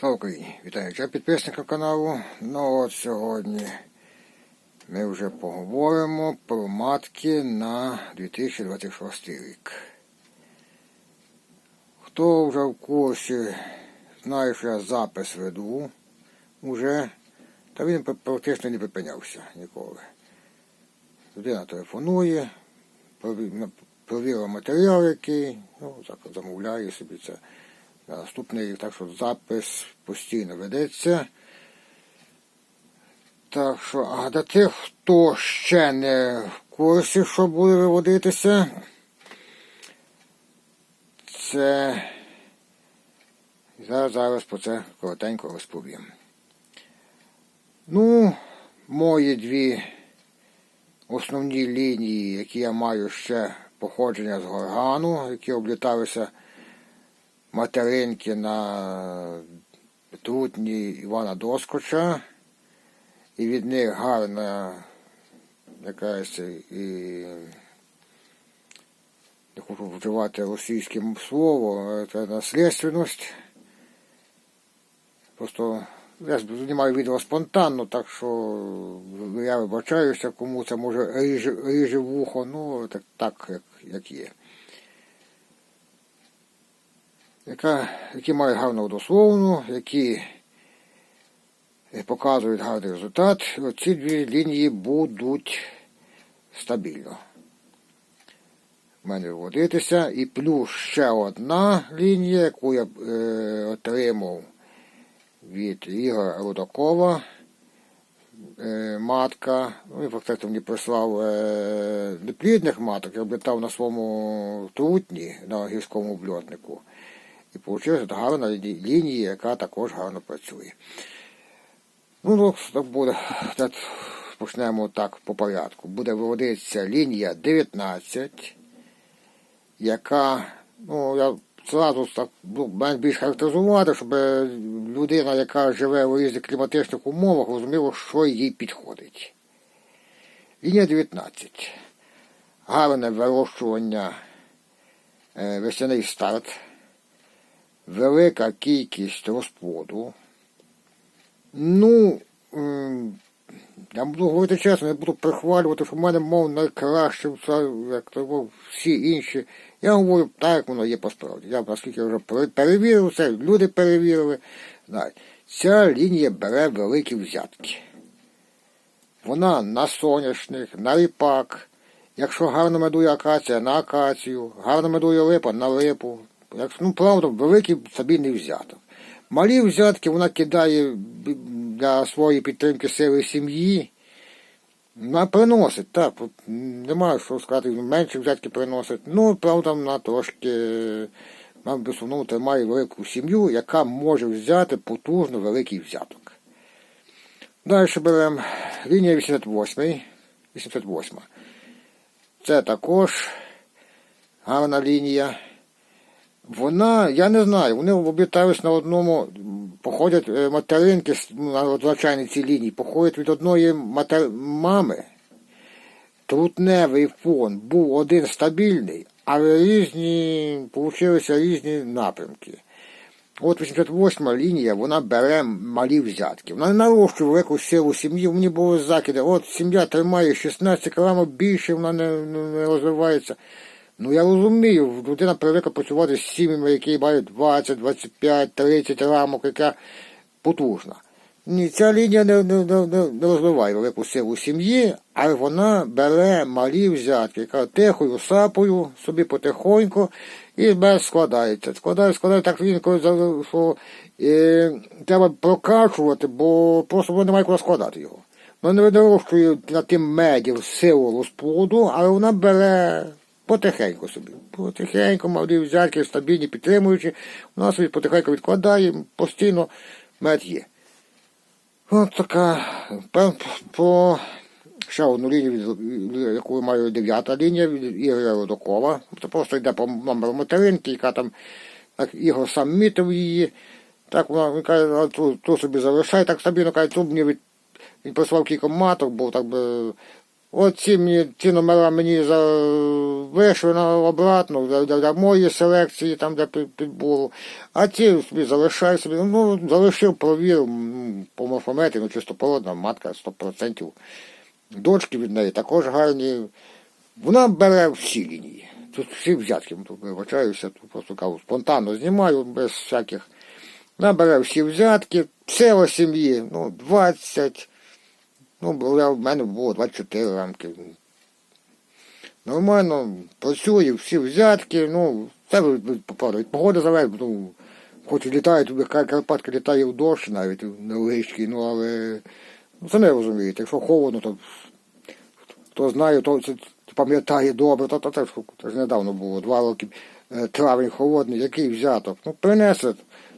Слава Україні! Вітаю підписника каналу. Ну от сьогодні ми вже поговоримо про матки на 2026 рік. Хто вже в курсі, знає, що я запис веду уже, та він практично не припинявся ніколи. Людина телефонує, прові- провірила матеріал, який, ну, так замовляє собі це наступний так що запис постійно ведеться. Так що, а для тих, хто ще не в курсі, що буде виводитися, це зараз, зараз про це коротенько розповім. Ну, мої дві основні лінії, які я маю ще походження з горгану, які обліталися материнки на трутні Івана Доскоча, і від них гарна якась і не хочу вживати російське слово, це наслідственність. Просто я знімаю відео спонтанно, так що я вибачаюся, кому це може ріже, ріже вухо, ну так, так як, як є яка, які мають гарну дословну, які е, показують гарний результат. Ці дві лінії будуть стабільно в мене вводитися. І плюс ще одна лінія, яку я е, отримав від Ігоря Рудакова. Е, матка, ну, він фактично мені прислав е, неплідних маток, я облітав на своєму трутні на гірському обльотнику. І вийшла гарна лінія, яка також гарно працює. Ну, ну, так буде. Так, почнемо так по порядку. Буде виводитися лінія 19, яка, ну, я зразу так ну, більш характеризувати, щоб людина, яка живе у різних кліматичних умовах, розуміла, що їй підходить. Лінія 19. Гарне вирощування е, весняний старт велика кількість розплоду. Ну, ем, я буду говорити чесно, я буду прихвалювати, що в мене, мов, найкраще, як то всі інші. Я говорю так, воно є по справді. Я наскільки вже перевірив це, люди перевірили. Ця лінія бере великі взятки. Вона на соняшник, на ріпак. Якщо гарно медує акація, на акацію, гарно медує липа на липу. Як, ну, правда, великий стабільний взяток. Малі взятки вона кидає для своєї підтримки сили сім'ї. Вона приносить, так, немає що сказати, менше взятки приносить. Ну, правда, вона трошки в основному тримає велику сім'ю, яка може взяти потужно великий взяток. Далі беремо лінія 88. 88. Це також гарна лінія. Вона, я не знаю, вони облітались на одному, походять е, материнки ну, на звичайній цій лінії, походять від одної матер... мами. Трутневий фон був один стабільний, але різні, получилися різні напрямки. От 88 лінія, вона бере малі взятки. Вона не нарощує велику силу сім'ї. Мені були закиди. От сім'я тримає 16 кг більше, вона не, не розвивається. Ну я розумію, людина привикла працювати з сім'ями, які мають 20, 25, 30 рамок, яка потужна. Ні, ця лінія не, не, не, не розвиває велику силу сім'ї, але вона бере малі взятки, яка тихою сапою, собі потихоньку і без складається. Складає, складає так інколи, що е, треба прокачувати, бо просто немає куди складати його. Вона не вирощує на тим медів силу розплоду, але вона бере потихеньку собі. Потихеньку, малі взятки, стабільні, підтримуючи, вона собі потихеньку відкладає, постійно мед є. От така. По ще одну лінію, яку маю дев'ята лінія від Ігоря Рудакова. Це просто йде по номеру материнки, яка там так, Ігор сам мітив її. Так вона він каже, «А ту, ту собі залишай, так стабільно каже, ту мені від. Він прислав кілька маток, бо так би От ці, мені, ці номера мені за, вийшли на обратно для, для, для моєї селекції, там під, підбору. А ці собі залишаю собі, ну, залишив, провірив по морфометрі, ну чистопородна матка 100%. Дочки від неї також гарні. Вона бере всі лінії. Тут всі взятки, тут вибачаюся, тут просто кажу, спонтанно знімаю, без всяких. Вона бере всі взятки, все о сім'ї, ну, 20. Ну, в мене було 24 рамки. Нормально, працює, всі взятки, ну, це від, від, погоди залежить, ну, хоч і літають, Кар- Карпатка літає в дощ навіть невеличкий, ну, але ну, це не розумієте, якщо холодно, то хто знає, то це пам'ятає добре, то, то теж це ж недавно було, два роки е, травень холодний, який взяток. Ну, принесе,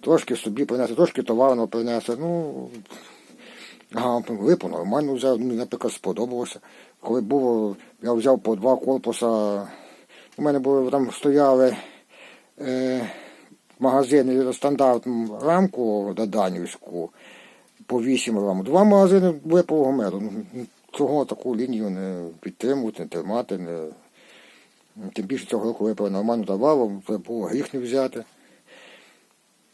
трошки собі принесе, трошки товарного принесе, ну, Ага, липу нормально взяв, мені, наприклад, сподобалося. Коли було, я взяв по два корпуса. У мене були там стояли е, магазини стандартну рамку Даданівську по 8 рам. Два магазини липового меду. Ну, Чого таку лінію не підтримувати, не тримати, не... тим більше цього року випили нормально давало, було гріх не взяти.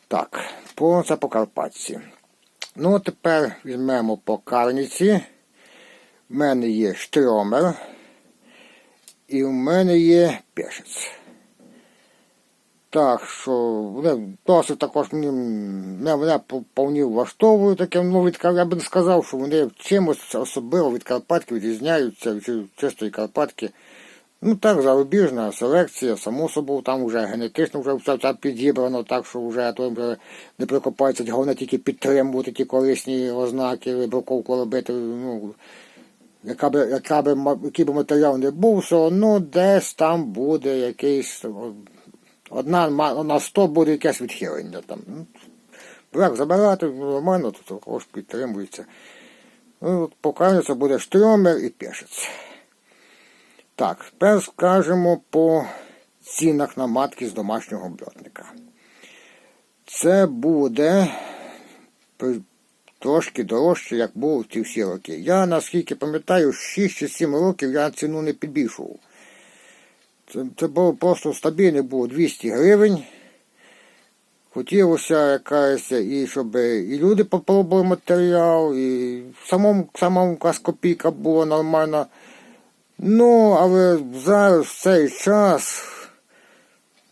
Так, по це по Карпатці. Ну, тепер візьмемо по карниці. В мене є штромер. І в мене є пешець. Так що досить також мені, мене, повні влаштовують таке, ну, від, я б не сказав, що вони чимось особливо від Карпатки відрізняються від чистої Карпатки. Ну так, зарубіжна селекція, само собою, там вже генетично вже все це підібрано, так що вже то вже не прикопається, головне тільки підтримувати ті корисні ознаки, вибраковку робити. Ну, яка би, яка би, який би матеріал не був, все одно десь там буде якийсь. Одна на 100 буде якесь відхилення там. Ну, Брак забирати нормально, то також підтримується. Ну, от буде штромер і пешець. Так, тепер скажемо по цінах на матки з домашнього бльотника. Це буде трошки дорожче, як було ці всі роки. Я, наскільки пам'ятаю, 6 чи 7 років я ціну не підбільшував. Це, це було просто стабільно було 200 гривень. Хотілося якась, і щоб і люди попробували матеріал, і в самому, самому копійка була нормальна. Ну, але зараз в цей час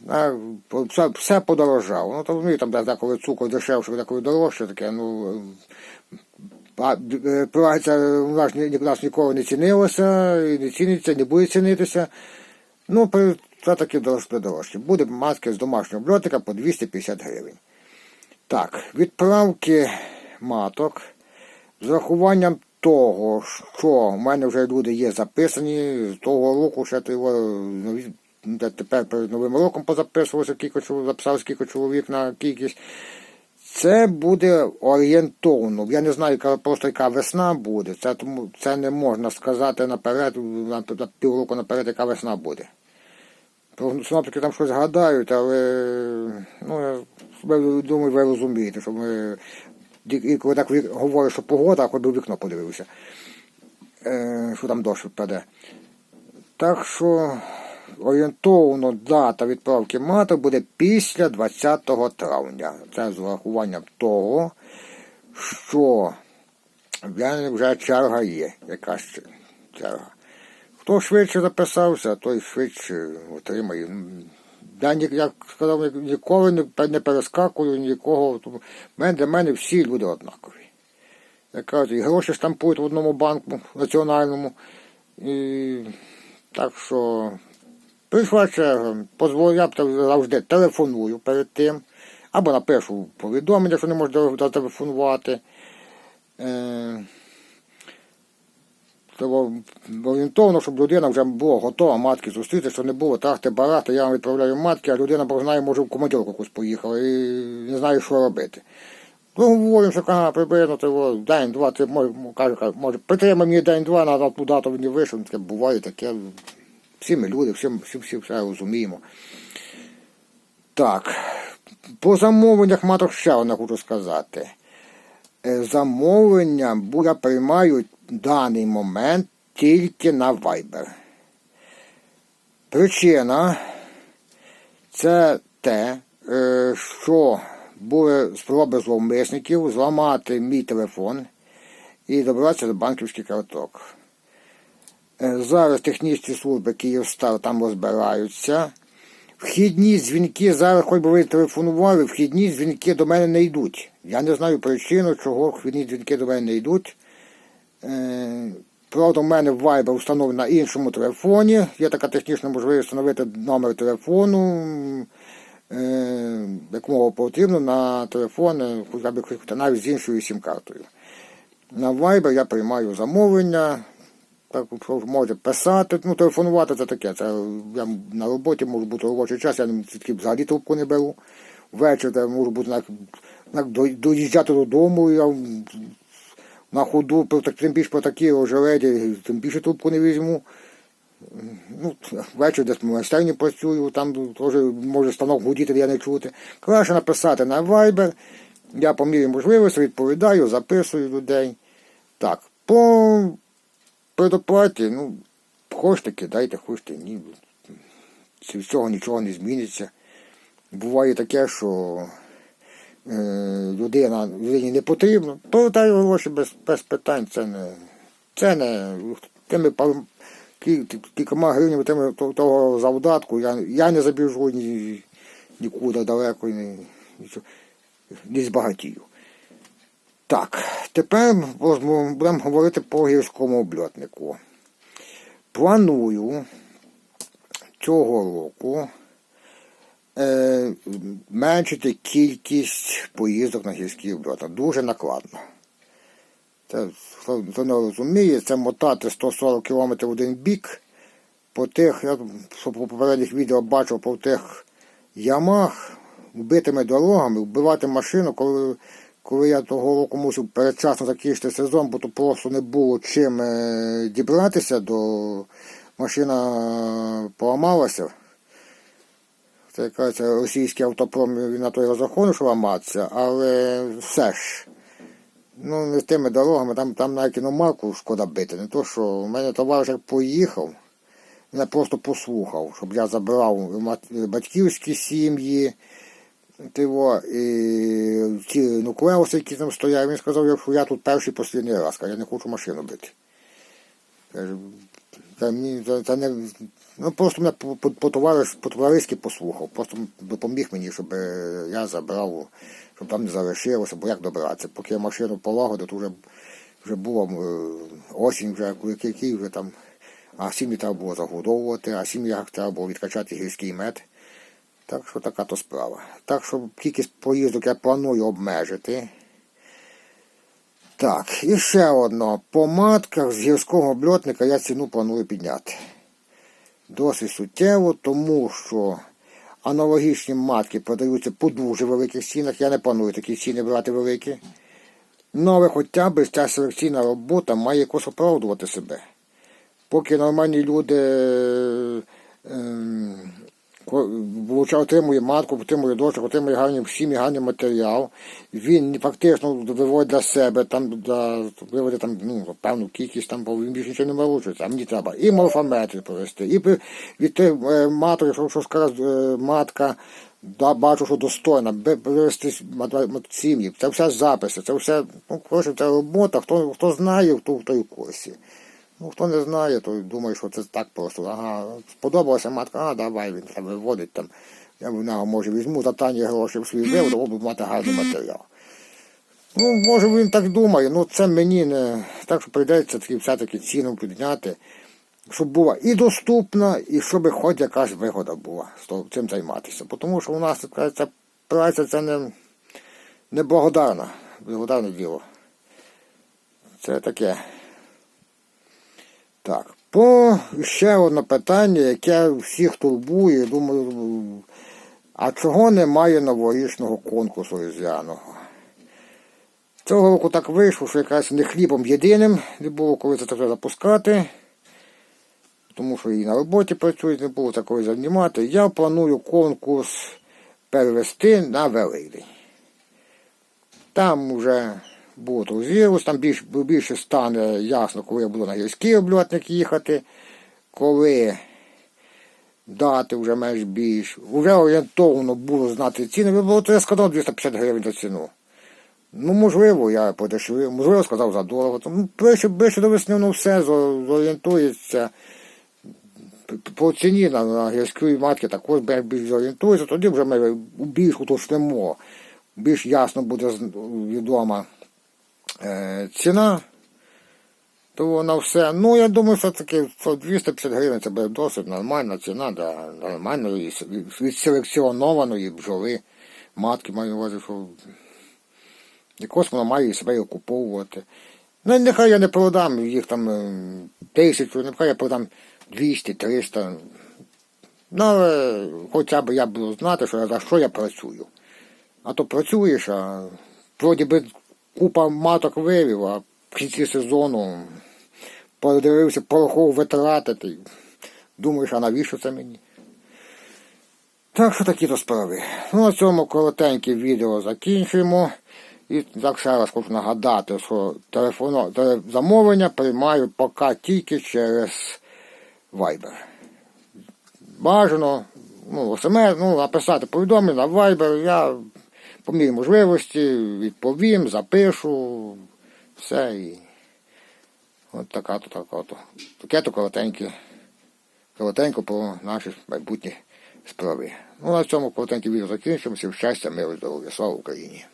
а, все, все подорожало. Ну, то розумієте, там де- деколи цукор дешевше, деколи дорожче таке, ну. А е, праця у нас у нас ніколи не цінилася, і не ціниться, не буде цінитися. Ну, це таки дорожче дорожче. Буде маски з домашнього блотика по 250 гривень. Так, відправки маток з рахуванням того, що в мене вже люди є записані, з того року ще нові- тепер перед Новим роком позаписувалося, кілька чоловік, записав скільки чоловік на кількість. Це буде орієнтовно. Я не знаю, яка просто яка весна буде. Це тому це не можна сказати наперед, на, на півроку наперед, яка весна буде. Синоптики там щось гадають, але ну, я думаю, ви розумієте, що ми і коли так ві- що погода, а хоч би в вікно подивився, е, що там дощ впаде. Так що орієнтовно дата відправки маток буде після 20 травня. Це з урахуванням того, що вже черга є, якась черга. Хто швидше записався, той швидше отримає. Я, як сказав, ніколи не, перескакую нікого. Для мене всі люди однакові. Як кажуть, і гроші штампують в одному банку національному. І, так що прийшла черга. Я завжди телефоную перед тим. Або напишу повідомлення, що не можу зателефонувати. Треба орієнтовно, щоб людина вже була готова матки зустріти, що не було трахти барахти, я вам відправляю матки, а людина знає, може в командировку якусь поїхала і не знає, що робити. Ну, говоримо, що ага, приблизно того, день, два, три, може, каже, каже, може, притримай мені день-два, на ту дату він вийшов, таке буває таке. Всі ми люди, всі, всі, всі все розуміємо. Так, по замовленнях маток ще одне хочу сказати. Е, Замовлення я приймаю в даний момент тільки на Viber. Причина це те, е, що були спроби зловмисників зламати мій телефон і добратися до банківських карток. Е, Зараз технічні служби Київстар там розбираються. Вхідні дзвінки зараз, хоч би ви телефонували, вхідні дзвінки до мене не йдуть. Я не знаю причину, чого вхідні дзвінки до мене не йдуть. Е, Правда, в мене Viber встановлений на іншому телефоні. Є така технічна можливість встановити номер телефону, е, якому потрібно на телефон, е, хоча б навіть з іншою сім-картою. На Viber я приймаю замовлення. Так, можете писати, ну, телефонувати це таке. Це я на роботі можу бути робочий час, я взагалі трубку не беру. Ввечері можу бути доїжджати додому, я на ходу, тим більше по такій ожеледі, тим більше трубку не візьму. Ну, ввечері десь в майстерні працюю, там теж може станок гудіти, я не чути. Краще написати на Viber. Я по мірі можливості відповідаю, записую людей. Так, по предоплаті, ну, хочете кидайте, хочете ні. Від цього нічого не зміниться. Буває таке, що людина, людині не потрібно, повертаю гроші без, без питань, це не, це не тими кількома гривнями тими, того завдатку, я, я не забіжу ні, нікуди далеко, ні, нічого, не збагатію. Так, тепер будемо говорити по гірському обльотнику. Планую цього року е, меншити кількість поїздок на гірський обльотник. Дуже накладно. Це, хто не розуміє, це мотати 140 км в один бік по тих, я по попередніх відео бачив, по тих ямах, вбитими дорогами, вбивати машину, коли, коли я того року мусив передчасно закінчити сезон, бо то просто не було чим е, дібратися до машина поламалася. Це якраз російський автопром він на той розрахунок, ламатися, але все ж. Ну, не тими дорогами, там, там на кіномарку шкода бити. Не то, що у мене товариш поїхав, мене просто послухав, щоб я забрав батьківські сім'ї, тиво, і ті нуклеуси, які там стоять, він сказав, що я тут перший останній раз, каже, я не хочу машину бити. Це, мені, це, це не, ну, просто мене по- по- по-товариш- по-товариськи послухав, просто допоміг мені, щоб е, я забрав, щоб там не залишилося, бо як добратися. Поки я машину полагодив, то вже, вже було е, осінь, вже який вже там, а сім'ї треба було загодовувати, а сім'ях треба було відкачати гірський мед. Так що така то справа. Так що кількість поїздок я планую обмежити. Так, і ще одно. По матках з гірського обльотника я ціну планую підняти. Досить суттєво, тому що аналогічні матки продаються по дуже великих цінах. Я не планую такі ціни брати великі. Ну, але хоча б ця селекційна робота має якось оправдувати себе. Поки нормальні люди ем, Вовча отримує матку, отримує дочок, отримує гарний в сім'ї гарний матеріал. Він фактично виводить для себе, там для, виводить там, ну, певну кількість, там, бо він більше нічого не вилучується. А мені треба і морфометри провести, і від тих е, маток, якщо що скаже е, матка, да, бачу, що достойна, мат- сім'ї. Це все записи, це все, ну, коротше, це робота, хто, хто знає, хто в той курсі. Ну, хто не знає, то думає, що це так просто. Ага, сподобалася матка, а давай він там виводить там. Я в нього може візьму за тані гроші в свій вивод, буду мати гарний матеріал. Ну, може він так думає, ну це мені не. Так що прийдеться таки все-таки ціну підняти, щоб була і доступна, і щоб хоч якась вигода була з цим займатися. Тому що у нас ця праця це не, не благодарна, благодарне діло. Це таке. Так, по ще одне питання, яке всіх турбує, думаю, а чого немає новорічного конкурсу різдвяного? Цього року так вийшло, що якраз не хлібом єдиним не було коли це таке запускати, тому що і на роботі працюють, не було такої займати. Я планую конкурс перевести на Великдень. Там вже Буду розірвусь, там більш, більше стане ясно, коли я буду на гірський обльотник їхати, коли дати вже менш більш. Уже орієнтовно було знати ціни, ви було я сказав 250 гривень за ціну. Ну, можливо, я подешевив, можливо, сказав за дорого. Ну, ближче, ближче до весни воно все зорієнтується. По ціні на, на гірської матки також більш зорієнтується, тоді вже ми більш уточнимо, більш ясно буде відома ціна. То на все. Ну, я думаю, що таки 250 гривень це буде досить нормальна ціна для нормальної с- відселекціонованої бджоли. Матки маю увазі, що якось вона має себе окуповувати. Ну, нехай я не продам їх там е, тисячу, нехай я продам 200-300. Ну, але хоча б я буду знати, що я, за що я працюю. А то працюєш, а вроді би купа маток вивів, а в кінці сезону подивився порохов витратити. Думаєш, а навіщо це мені? Так що такі то справи. Ну, на цьому коротеньке відео закінчуємо. І так ще раз хочу нагадати, що телефоно, замовлення приймаю поки тільки через Viber. Бажано, ну, смс, ну, написати повідомлення на Viber, я по мірі можливості відповім, запишу, все і от така то така то. Таке то коротеньке, коротенько про наші майбутні справи. Ну, на цьому коротеньке відео закінчимо. Всім щастя, миру, здоров'я. Слава Україні!